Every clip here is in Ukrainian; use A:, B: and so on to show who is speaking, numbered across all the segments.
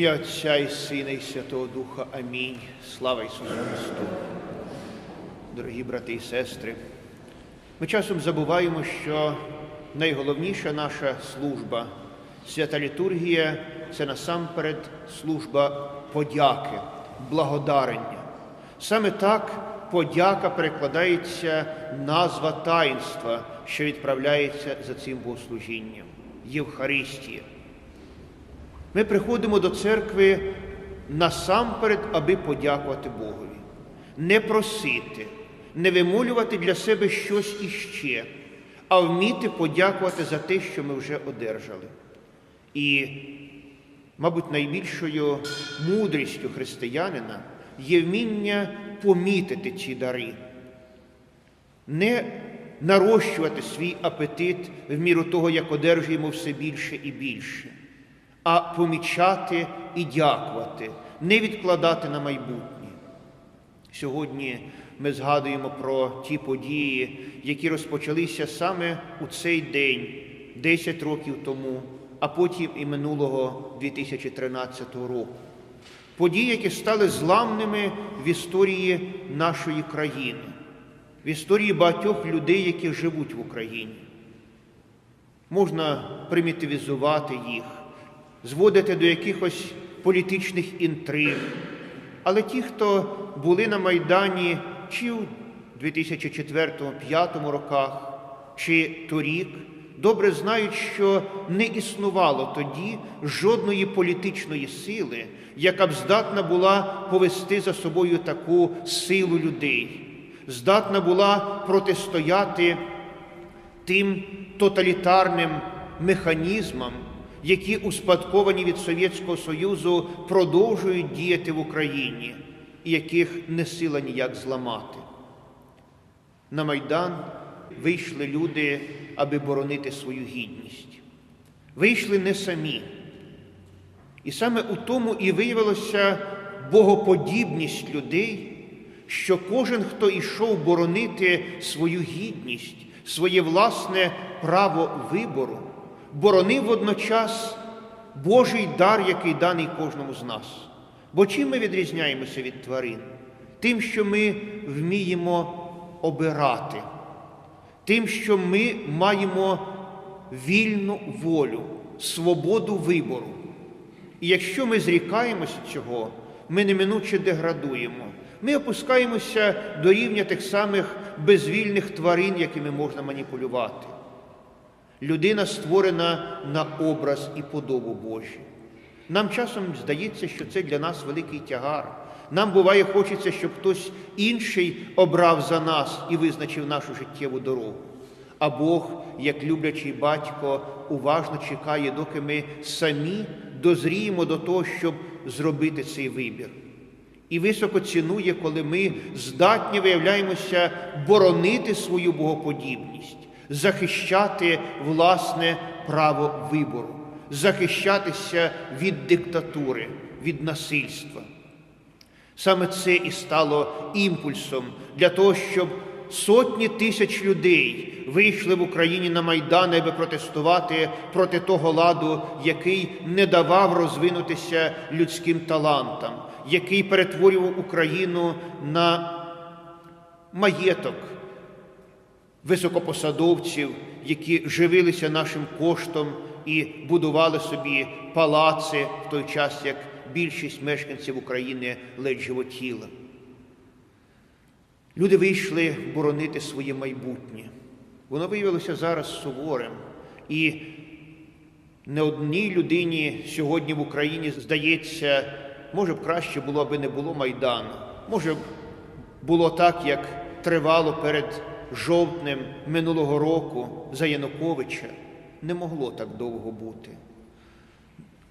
A: Ім'я Отця і Сина, і Святого Духа. Амінь. Слава Ісусу Христу. Дорогі брати і сестри, ми часом забуваємо, що найголовніша наша служба, свята літургія це насамперед служба подяки, благодарення. Саме так подяка перекладається назва таїнства, що відправляється за цим богослужінням Євхаристія. Ми приходимо до церкви насамперед, аби подякувати Богові, не просити, не вимолювати для себе щось іще, а вміти подякувати за те, що ми вже одержали. І, мабуть, найбільшою мудрістю християнина є вміння помітити ці дари, не нарощувати свій апетит в міру того, як одержуємо все більше і більше а помічати і дякувати, не відкладати на майбутнє. Сьогодні ми згадуємо про ті події, які розпочалися саме у цей день, 10 років тому, а потім і минулого 2013 року. Події, які стали зламними в історії нашої країни, в історії багатьох людей, які живуть в Україні. Можна примітивізувати їх, зводити до якихось політичних інтриг. Але ті, хто були на Майдані чи у 2004-2005 роках, чи торік, добре знають, що не існувало тоді жодної політичної сили, яка б здатна була повести за собою таку силу людей, здатна була протистояти тим тоталітарним механізмам, які успадковані від Совєтського Союзу продовжують діяти в Україні, і яких не сила ніяк зламати. На Майдан вийшли люди, аби боронити свою гідність. Вийшли не самі. І саме у тому і виявилося богоподібність людей, що кожен, хто йшов боронити свою гідність, своє власне право вибору, боронив водночас Божий дар, який даний кожному з нас. Бо чим ми відрізняємося від тварин? Тим, що ми вміємо обирати, тим, що ми маємо вільну волю, свободу вибору. І якщо ми зрікаємося цього, ми неминуче деградуємо. Ми опускаємося до рівня тих самих безвільних тварин, якими можна маніпулювати. Людина створена на образ і подобу Божі. Нам часом здається, що це для нас великий тягар. Нам буває, хочеться, щоб хтось інший обрав за нас і визначив нашу життєву дорогу. А Бог, як люблячий батько, уважно чекає, доки ми самі дозріємо до того, щоб зробити цей вибір. І високо цінує, коли ми здатні виявляємося боронити свою богоподібність захищати власне право вибору, захищатися від диктатури, від насильства. Саме це і стало імпульсом для того, щоб сотні тисяч людей вийшли в Україні на Майдан, аби протестувати проти того ладу, який не давав розвинутися людським талантам, який перетворював Україну на маєток високопосадовців, які живилися нашим коштом і будували собі палаци в той час, як більшість мешканців України ледь животіла. Люди вийшли боронити своє майбутнє. Воно виявилося зараз суворим. І не одній людині сьогодні в Україні здається, може б краще було, аби не було Майдану. Може б було так, як тривало перед жовтнем минулого року за Януковича не могло так довго бути.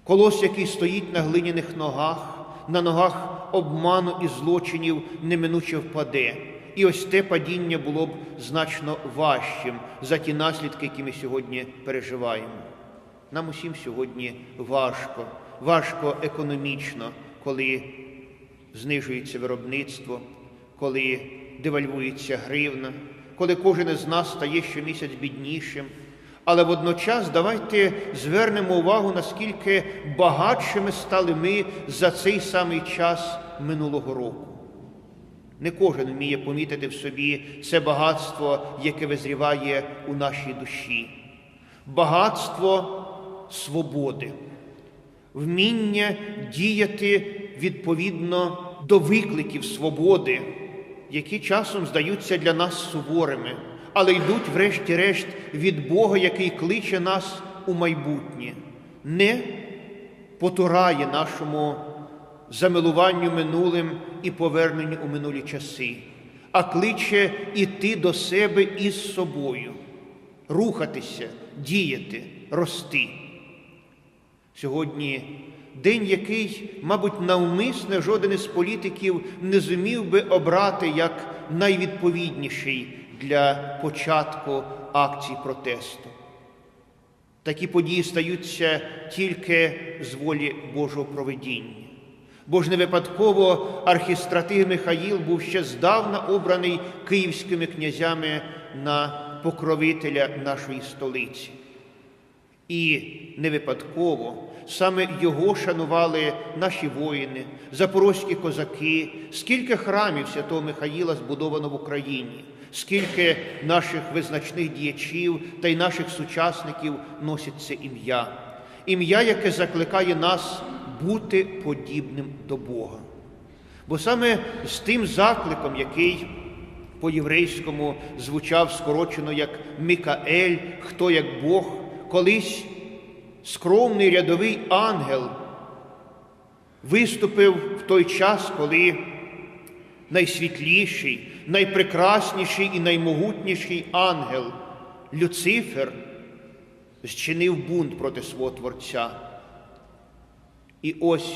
A: Колос, який стоїть на глиняних ногах, на ногах обману і злочинів, неминуче впаде. І ось те падіння було б значно важчим за ті наслідки, які ми сьогодні переживаємо. Нам усім сьогодні важко, важко економічно, коли знижується виробництво, коли девальвується гривна, коли кожен із нас стає щомісяць біднішим, Але водночас давайте звернемо увагу, наскільки багатшими стали ми за цей самий час минулого року. Не кожен вміє помітити в собі це багатство, яке визріває у нашій душі, багатство свободи, вміння діяти відповідно до викликів свободи, які часом здаються для нас суворими, але йдуть, врешті-решт, від Бога, який кличе нас у майбутнє, не потурає нашому замилуванню минулим і поверненню у минулі часи, а кличе іти до себе із собою, рухатися, діяти, рости. Сьогодні день, який, мабуть, навмисне жоден із політиків не зумів би обрати як найвідповідніший для початку акцій протесту. Такі події стаються тільки з волі Божого проведіння. Бо ж не випадково архістратиг Михаїл був ще здавна обраний київськими князями на покровителя нашої столиці. І не випадково саме його шанували наші воїни, запорозькі козаки, скільки храмів святого Михаїла збудовано в Україні, скільки наших визначних діячів та й наших сучасників носить це ім'я, ім'я, яке закликає нас бути подібним до Бога. Бо саме з тим закликом, який по-єврейському звучав скорочено як Мікаель, хто як Бог, колись скромний рядовий ангел виступив в той час, коли найсвітліший, найпрекрасніший і наймогутніший ангел Люцифер зчинив бунт проти свого Творця. І ось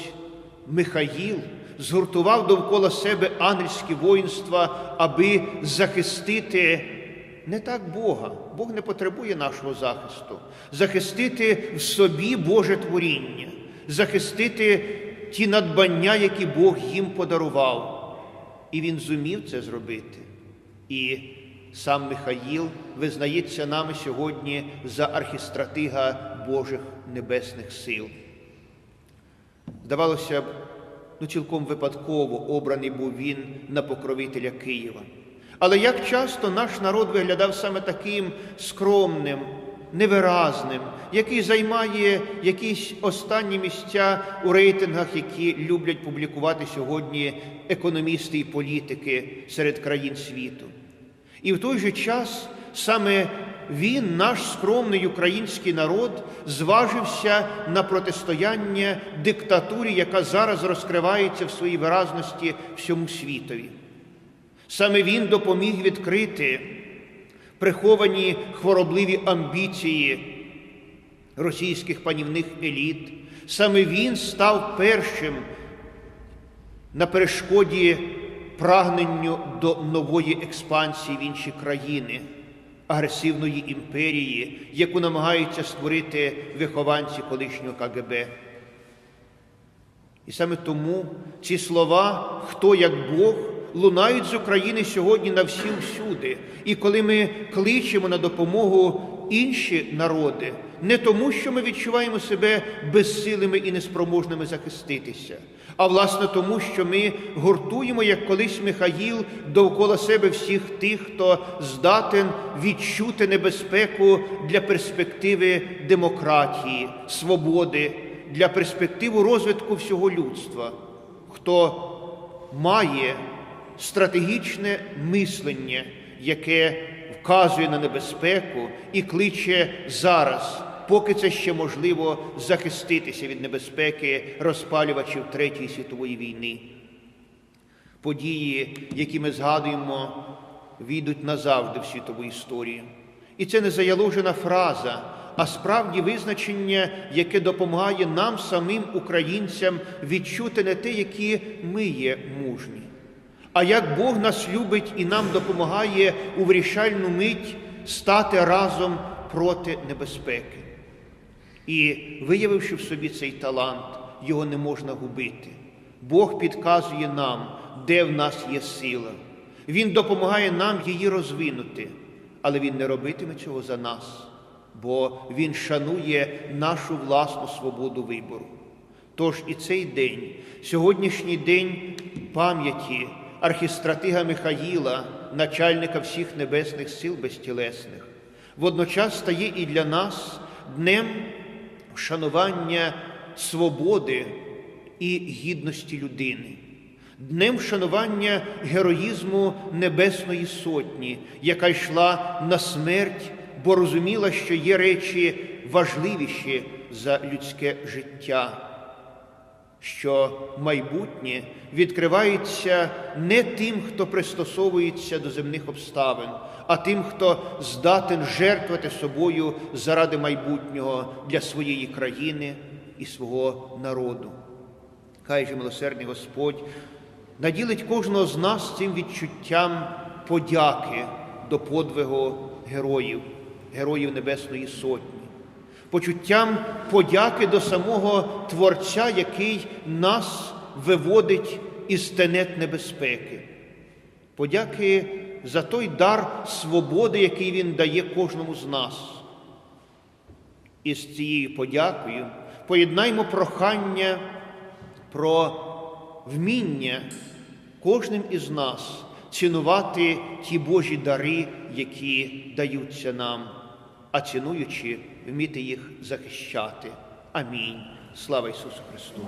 A: Михаїл згуртував довкола себе ангельське воїнства, аби захистити не так Бога, Бог не потребує нашого захисту, захистити в собі Боже творіння, захистити ті надбання, які Бог їм подарував. І він зумів це зробити. І сам Михаїл визнається нами сьогодні за архістратига Божих небесних сил. Здавалося б, ну цілком випадково обраний був він на покровителя Києва. Але як часто наш народ виглядав саме таким скромним, невиразним, який займає якісь останні місця у рейтингах, які люблять публікувати сьогодні економісти і політики серед країн світу. І в той же час саме він, наш скромний український народ, зважився на протистояння диктатурі, яка зараз розкривається в своїй виразності всьому світові. Саме він допоміг відкрити приховані хворобливі амбіції російських панівних еліт. Саме він став першим на перешкоді прагненню до нової експансії в інші країни, агресивної імперії, яку намагаються створити вихованці колишнього КГБ. І саме тому ці слова, хто як Бог, лунають з України сьогодні на всі всюди. І коли ми кличемо на допомогу інші народи, не тому, що ми відчуваємо себе безсилими і неспроможними захиститися, а власне тому, що ми гуртуємо, як колись Михаїл, довкола себе всіх тих, хто здатен відчути небезпеку для перспективи демократії, свободи, для перспективи розвитку всього людства, хто має стратегічне мислення, яке вказує на небезпеку і кличе зараз, поки це ще можливо, захиститися від небезпеки розпалювачів Третьої світової війни. Події, які ми згадуємо, війдуть назавжди в світову історію. І це не заяложена фраза, а справді визначення, яке допомагає нам, самим українцям, відчути не те, які ми є мужні, а як Бог нас любить і нам допомагає у вирішальну мить стати разом проти небезпеки. І виявивши в собі цей талант, його не можна губити. Бог підказує нам, де в нас є сила. Він допомагає нам її розвинути, але Він не робитиме цього за нас. бо Він шанує нашу власну свободу вибору. Тож і цей день, сьогоднішній день пам'яті архістратига Михаїла, начальника всіх небесних сил безтілесних, водночас стає і для нас днем вшанування свободи і гідності людини, днем вшанування героїзму Небесної Сотні, яка йшла на смерть, бо розуміла, що є речі важливіші за людське життя що майбутнє відкривається не тим, хто пристосовується до земних обставин, а тим, хто здатен жертвувати собою заради майбутнього для своєї країни і свого народу. Хай же милосердний Господь наділить кожного з нас цим відчуттям подяки до подвигу героїв, героїв Небесної Сотні почуттям подяки до самого Творця, який нас виводить із тенет небезпеки, подяки за той дар свободи, який Він дає кожному з нас. І з цією подякою поєднаймо прохання про вміння кожним із нас цінувати ті Божі дари, які даються нам а цінуючи, вміти їх захищати. Амінь. Слава Ісусу Христу!